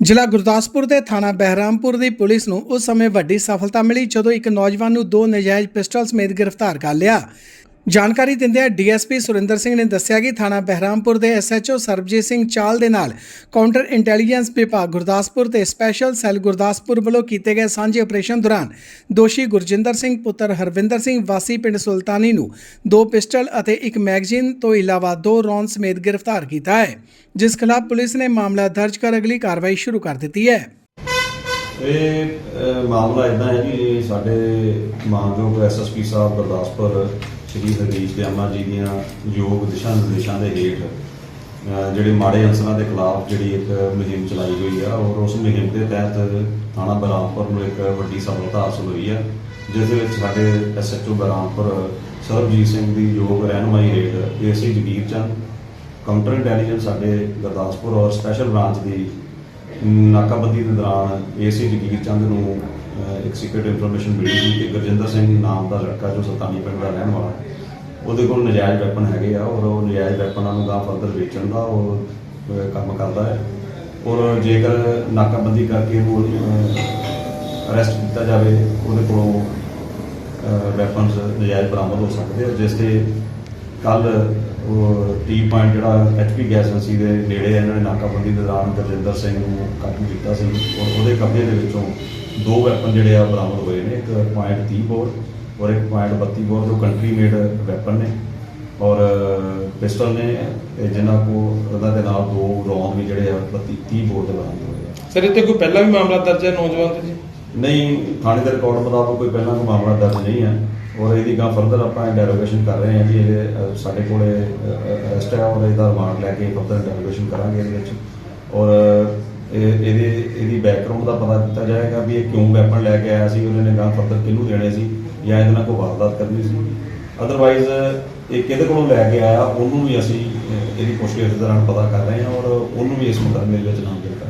ਜ਼ਿਲ੍ਹਾ ਗੁਰਦਾਸਪੁਰ ਦੇ ਥਾਣਾ ਬਹਿਰਾਮਪੁਰ ਦੀ ਪੁਲਿਸ ਨੂੰ ਉਸ ਸਮੇਂ ਵੱਡੀ ਸਫਲਤਾ ਮਿਲੀ ਜਦੋਂ ਇੱਕ ਨੌਜਵਾਨ ਨੂੰ ਦੋ ਨਜਾਇਜ਼ ਪਿਸਟਲ ਸਮੇਤ ਗ੍ਰਿਫਤਾਰ ਕਰ ਲਿਆ। ਜਾਣਕਾਰੀ ਦਿੰਦਿਆਂ ਡੀਐਸਪੀ ਸੁਰਿੰਦਰ ਸਿੰਘ ਨੇ ਦੱਸਿਆ ਕਿ ਥਾਣਾ ਬਹਿਰਾਮਪੁਰ ਦੇ ਐਸਐਚਓ ਸਰਬਜੀਤ ਸਿੰਘ ਚਾਲ ਦੇ ਨਾਲ ਕਾਊਂਟਰ ਇੰਟੈਲੀਜੈਂਸ ਵਿਭਾਗ ਗੁਰਦਾਸਪੁਰ ਤੇ ਸਪੈਸ਼ਲ ਸੈੱਲ ਗੁਰਦਾਸਪੁਰ ਵੱਲੋਂ ਕੀਤੇ ਗਏ ਸਾਂਝੇ ਆਪਰੇਸ਼ਨ ਦੌਰਾਨ ਦੋਸ਼ੀ ਗੁਰਜਿੰਦਰ ਸਿੰਘ, ਪੁੱਤਰ ਹਰਵਿੰਦਰ ਸਿੰਘ, ਵਾਸੀ ਪਿੰਡ ਸੁਲਤਾਨੀ ਨੂੰ ਦੋ ਪਿਸਟਲ ਅਤੇ ਇੱਕ ਮੈਗਜ਼ੀਨ ਤੋਂ ਇਲਾਵਾ ਦੋ ਰੌਂਦ ਸਮੇਤ ਗ੍ਰਿਫਤਾਰ ਕੀਤਾ ਹੈ, ਜਿਸ ਖਿਲਾਫ ਪੁਲਿਸ ਨੇ ਮਾਮਲਾ ਦਰਜ ਕਰ ਅਗਲੀ ਕਾਰਵਾਈ ਸ਼ੁਰੂ ਕਰ ਦਿੱਤੀ ਹੈ। ਇਹ ਮਾਮਲਾ ਇਦਾਂ ਹੈ ਕਿ ਸਾਡੇ ਮਾਨਯੋਗ ਐਸਐਸਪੀ ਸਾਹਿਬ ਗੁਰਦਾਸਪੁਰ ਸ਼੍ਰੀ ਹਰੀਸ਼ ਦਿਆਮਾ ਜੀ ਦੀਆਂ ਯੋਗ ਦਿਸ਼ਾ ਨਿਰਦੇਸ਼ਾਂ ਦੇ ਹੇਠ ਜਿਹੜੇ ਮਾੜੇ ਅੰਸਰਾਂ ਦੇ ਖਿਲਾਫ ਜਿਹੜੀ ਇੱਕ ਮੁਹਿੰਮ ਚਲਾਈ ਗਈ ਆ, ਔਰ ਉਸ ਮੁਹਿੰਮ ਦੇ ਤਹਿਤ ਥਾਣਾ ਬਰਾਮਪੁਰ ਨੂੰ ਇੱਕ ਵੱਡੀ ਸਫਲਤਾ ਹਾਸਲ ਹੋਈ ਆ, ਜਿਸ ਦੇ ਵਿੱਚ ਸਾਡੇ ਐਸਐਚਓ ਬਰਾਮਪੁਰ ਸਰਬਜੀਤ ਸਿੰਘ ਦੀ ਯੋਗ ਰਹਿਨੁਮਾਈ ਹੇਠ AC Jagir Chand, counter intelligence ਸਾਡੇ ਗੁਰਦਾਸਪੁਰ ਔਰ ਸਪੈਸ਼ਲ ਬ੍ਰਾਂਚ ਦੀ ਨਾਕਾਬੰਦੀ ਦੇ ਦੌਰਾਨ ਏਸੀ ਜਗੀਰ ਚੰਦ ਨੂੰ ਇੱਕ ਸੀਕ੍ਰੀਟ ਇਨਫੋਰਮੇਸ਼ਨ ਮਿਲੀ ਸੀ ਕਿ ਗੁਰਜਿੰਦਰ ਸਿੰਘ ਨਾਮ ਦਾ ਲੜਕਾ ਜੋ ਸਤਾਨੀ ਪਿੰਡ ਦਾ ਰਹਿਣ ਵਾਲਾ ਉਹਦੇ ਕੋਲ ਨਜਾਇਜ਼ ਵੈਪਨ ਹੈਗੇ ਆ ਔਰ ਉਹ ਨਜਾਇਜ਼ ਵੈਪਨਾਂ ਨੂੰ ਗਾਂ ਫਰਦਰ ਵੇਚਣ ਦਾ ਉਹ ਕੰਮ ਕਰਦਾ ਹੈ ਔਰ ਜੇਕਰ ਨਾਕਾਬੰਦੀ ਕਰਕੇ ਇਹਨੂੰ ਅਰੈਸਟ ਕੀਤਾ ਜਾਵੇ, ਉਹਦੇ ਕੋਲੋਂ ਵੈਪਨਸ ਨਜਾਇਜ਼ ਬਰਾਮਦ ਹੋ ਸਕਦੇ ਆ, ਜਿਸ ਤੇ ਕੱਲ ਉਹ ਟੀ ਪੁਆਇੰਟ ਜਿਹੜਾ ਐਚਪੀ ਗੈਸ ਏਜੰਸੀ ਦੇ ਨੇੜੇ ਇਹਨਾਂ ਨੇ ਨਾਕਾਬੰਦੀ ਦੇ ਦੌਰਾਨ ਗੁਰਜਿੰਦਰ ਸਿੰਘ ਨੂੰ ਕਾਬੂ ਕੀਤਾ ਸੀ ਔਰ ਉਹਦੇ ਕਬਜ਼ੇ ਦੇ ਵਿੱਚੋਂ ਦੋ ਵੈਪਨ ਜਿਹੜੇ ਆ ਬਰਾਮਦ ਹੋਏ ਨੇ ਇੱਕ ਪੁਆਇੰਟ 30 ਬੋਰ ਔਰ ਇੱਕ ਪੁਆਇੰਟ 32 ਬੋਰ ਜੋ ਕੰਟਰੀ ਮੇਡ ਵੈਪਨ ਨੇ। ਔਰ ਪਿਸਟਲ ਨੇ ਜਿਨ੍ਹਾਂ ਕੋ ਉਹਨਾਂ ਦੇ ਨਾਲ ਦੋ ਰੌਂਦ ਵੀ ਜਿਹੜੇ ਆ 32 30 ਬੋਰ ਦੇ ਬਰਾਮਦ ਹੋਏ ਆ। ਸਰ ਇੱਥੇ ਕੋਈ ਪਹਿਲਾਂ ਵੀ ਮਾਮਲਾ ਦਰਜ ਹੈ ਨੌਜਵਾਨ ਤੇ ਜੀ? ਨਹੀਂ ਥਾਣੇ ਦੇ ਰਿਕਾਰਡ ਮੁਤਾਬਕ ਕੋਈ ਪਹਿਲਾਂ ਕੋਈ ਮਾਮਲਾ ਦਰਜ ਨਹੀਂ ਹੈ। ਔਰ ਇਹਦੀ ਗਾਂ ਫਰਦਰ ਆਪਾਂ ਇੰਟਰੋਗੇਸ਼ਨ ਕਰ ਰਹੇ ਹਾਂ ਜੀ ਇਹ ਸਾਡੇ ਕੋਲੇ ਅਰੈਸਟ ਹੈ ਔਰ ਇਹਦਾ ਰਿਮਾਂਡ ਲੈ ਕੇ ਫਰਦਰ ਇੰਟਰੋਗੇਸ਼ਨ ਕਰਾਂਗੇ ਇਹਦੇ ਵਿੱਚ। ਔਰ ਇਹਦੇ ਇਹਦੀ ਬੈਕਗ੍ਰਾਉਂਡ ਦਾ ਪਤਾ ਕੀਤਾ ਜਾਏਗਾ ਵੀ ਇਹ ਕਿਉਂ ਵੈਪਨ ਲੈ ਕੇ ਆਇਆ ਸੀ, ਉਹਨੇ ਨੇ ਗਾਂ ਫਰਦਰ ਕਿਹਨੂੰ ਦੇਣੇ ਸੀ ਜਾਂ ਇਹਦੇ ਨਾਲ ਕੋਈ ਵਾਰਦਾਤ ਕਰਨੀ ਸੀ। ਅਦਰਵਾਈਜ਼ ਇਹ ਕਿਹਦੇ ਕੋਲੋਂ ਲੈ ਕੇ ਆਇਆ, ਉਹਨੂੰ ਵੀ ਅਸੀਂ ਇਹਦੀ ਪੁੱਛਗਿੱਛ ਦੌਰਾਨ ਪਤਾ ਕਰ ਰਹੇ ਹਾਂ ਔਰ ਉਹਨੂੰ ਵੀ ਇਸ ਮੁਕੱਦਮੇ ਵਿੱਚ ਨਾਮਜ਼ਦ ਕਰਾਂਗੇ